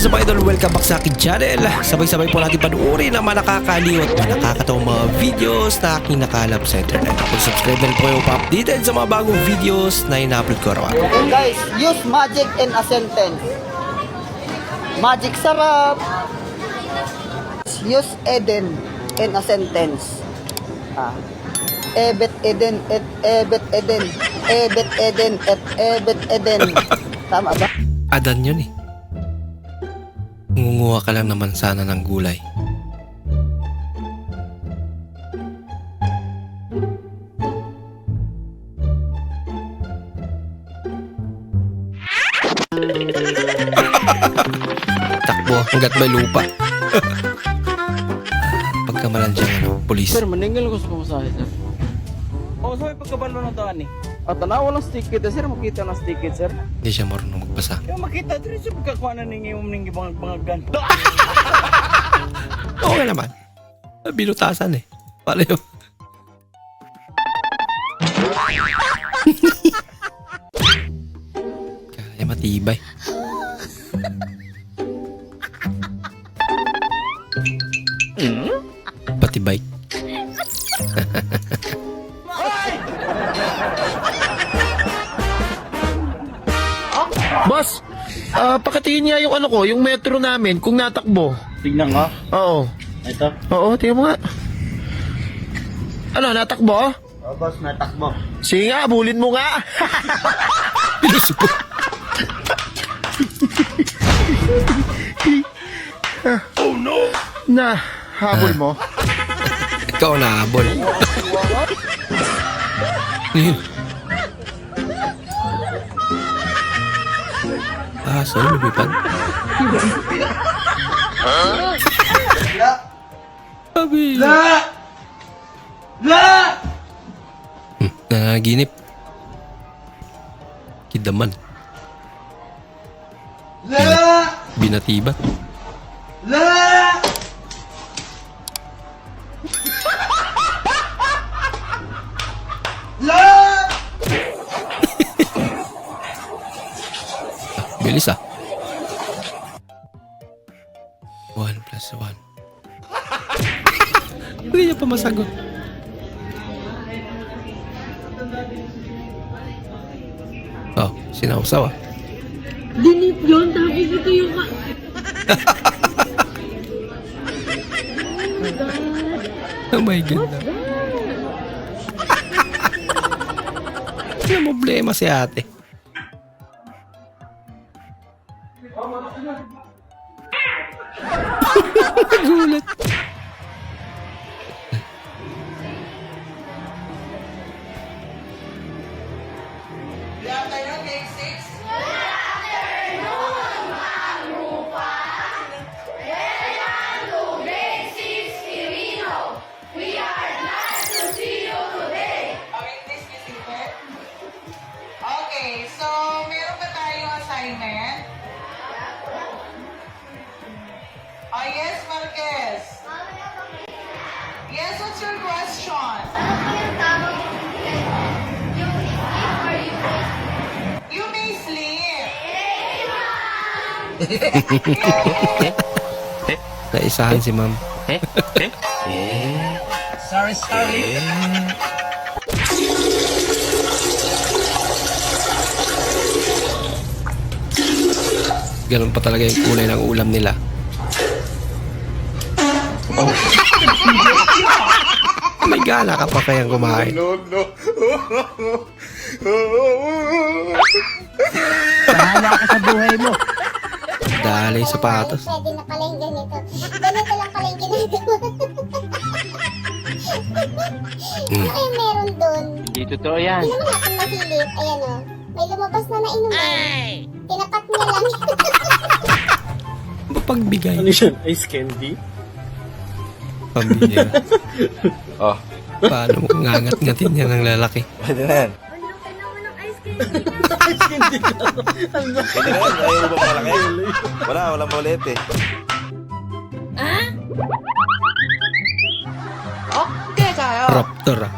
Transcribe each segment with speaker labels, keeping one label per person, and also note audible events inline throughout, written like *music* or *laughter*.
Speaker 1: is up idol? Welcome back sa akin channel. Sabay-sabay po natin panuorin ang mga nakakaliw at mga nakakatawang mga videos na aking nakalap sa internet. Kung subscribe na po kayo pa-updated sa mga bagong videos na ina-upload ko araw
Speaker 2: guys, use magic in a sentence. Magic sarap. Use Eden in a sentence. Ah. Ebet Eden et Ebet Eden. Ebet Eden et Ebet Eden. *laughs* Tama ba?
Speaker 1: Adan yun eh. Ngunguha ka lang naman sana ng gulay. *laughs* Takbo hanggat may lupa. *laughs* Pagkamalan dyan, ano, polis.
Speaker 3: Sir, maninggal ko sa pamasahe, sir. Oo, sa may pagkabalo ng daan eh. At tanawa ng stickit, sir, makita ng stickit, sir.
Speaker 1: Hindi siya marunong magbasa.
Speaker 3: Kaya makita, dito sa pagkakuha na ningi mo ningi bang bangagan. *laughs*
Speaker 1: Oo nga naman. Binutasan eh. Yun? *laughs* Kaya matibay. Pati bike.
Speaker 4: Boss, ah pakitingin niya yung ano ko, yung metro namin, kung natakbo.
Speaker 3: Tignan nga.
Speaker 4: Oo.
Speaker 3: Ito.
Speaker 4: Oo, tingnan mo nga. Ano, natakbo?
Speaker 2: Oh, boss, natakbo.
Speaker 4: Sige nga, abulin mo nga. *laughs*
Speaker 1: Pinusuko.
Speaker 4: na, habol mo.
Speaker 1: Ikaw na habol. *laughs* Yun. ah, lumipad? Sabi. La! La! Hmm, nanaginip. Kidaman. La! Binatibat. Bilis Hindi niya pa masagot. Oh, sinausaw ah.
Speaker 5: Dinip yun, tapos ito yung... ka- *laughs*
Speaker 1: Oh my God. Ano problema si ate?
Speaker 6: Please be seated. Okay, so meron ba tayong assignment? Oh, yes, Marquez. Yes, what's your question?
Speaker 1: Naisahan si ma'am.
Speaker 3: Sorry, sorry.
Speaker 1: Ganun pa talaga yung kulay ng ulam nila. May gana ka pa kayang kumain.
Speaker 3: Bahala ka sa buhay mo.
Speaker 1: Dali sapatos.
Speaker 7: Pwede na pala yung ganito. Ganito lang pala yung ginagawa.
Speaker 1: Hmm.
Speaker 7: Ano kaya meron dun?
Speaker 3: Hindi totoo yan.
Speaker 7: Hindi naman natin masilip. Ayan o. May lumabas na nainuman. Tinapat niya lang.
Speaker 1: Pagbigay.
Speaker 4: yan? Ice candy?
Speaker 1: Pambihira. *laughs* oh. Paano mo ngangat-ngatin yan ng lalaki?
Speaker 5: Ano naman ng ice cream?
Speaker 8: Hindi naman, ayaw mo ba malaki? Wala, wala maulit eh.
Speaker 1: Raptor ah.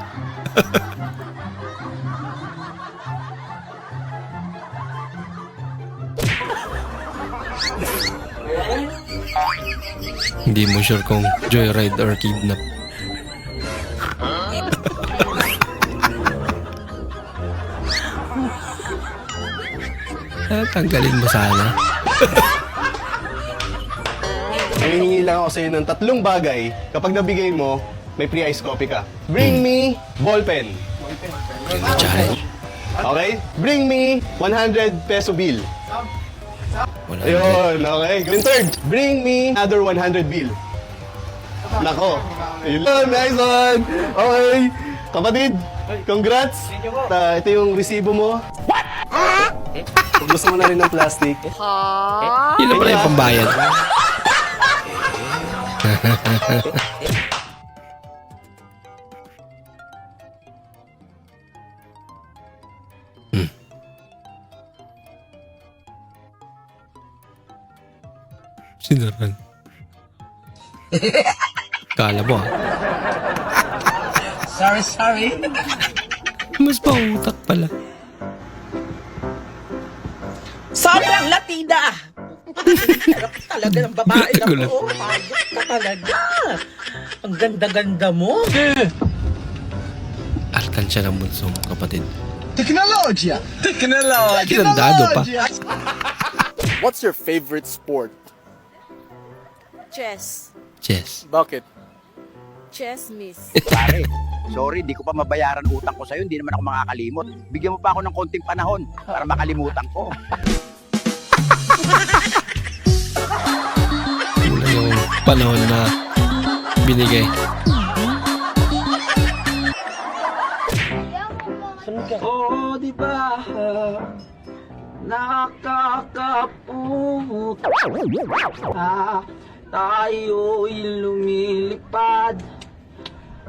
Speaker 1: Hindi mo sure kung joyride or kidnap. Ah, tanggalin mo sana.
Speaker 9: Nangingi lang ako sa'yo ng tatlong bagay. Kapag nabigay mo, may free ice coffee ka. Bring me ballpen.
Speaker 1: Ganda challenge.
Speaker 9: Okay? Bring me 100 peso bill.
Speaker 1: Wala
Speaker 9: Ayun, okay. And third, bring me another 100 bill. Nako. Ayun, nice one. Okay. Kapatid, congrats. Ta, ito yung resibo mo. What? Kung gusto mo na rin ng plastic.
Speaker 1: Yun na pala yung pambayad. Hmm. Sinaran. Kala mo ah.
Speaker 3: Sorry, sorry.
Speaker 1: Mas pautak pala.
Speaker 10: Latina! Sarap talaga ng babae na to. Hayop ka talaga. Ang ganda-ganda mo.
Speaker 1: Alkansya ng bunso mo, kapatid.
Speaker 9: Teknologya!
Speaker 1: Kinandado pa.
Speaker 9: What's your favorite sport?
Speaker 5: Chess.
Speaker 1: Chess.
Speaker 9: Bakit?
Speaker 5: Chess, miss. *laughs*
Speaker 3: Pare, sorry, di ko pa mabayaran utang ko sa'yo. Hindi naman ako makakalimot. Bigyan mo pa ako ng konting panahon para makalimutan ko.
Speaker 1: Wala yung panahon na binigay.
Speaker 3: Oo, di ba? Nakakaputa Tayo'y lumilipad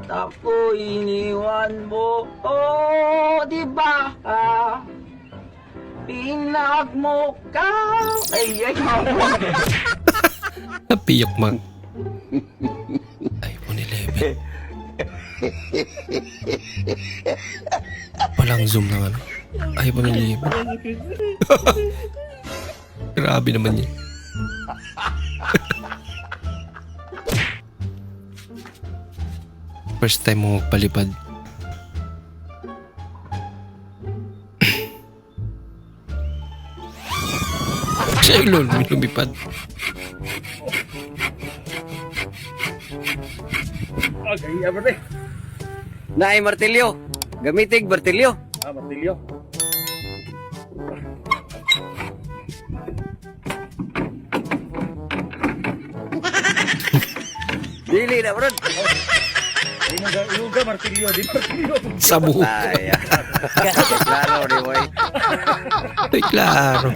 Speaker 3: Tapo iniwan mo Oo, di ba? Pinagmukha Ay, ay,
Speaker 1: Napiyok mag. iPhone 11. Walang zoom ng ano. iPhone *laughs* 11. Grabe naman yan. *laughs* First time mo magpalipad. Yung lul- lumipad.
Speaker 3: Naay martilyo. Gamitig martilyo.
Speaker 9: Ah, martilyo.
Speaker 3: Dili na, bro.
Speaker 1: Sa buhok.
Speaker 3: Ay, *laughs* klaro, di boy.
Speaker 1: Ay, klaro.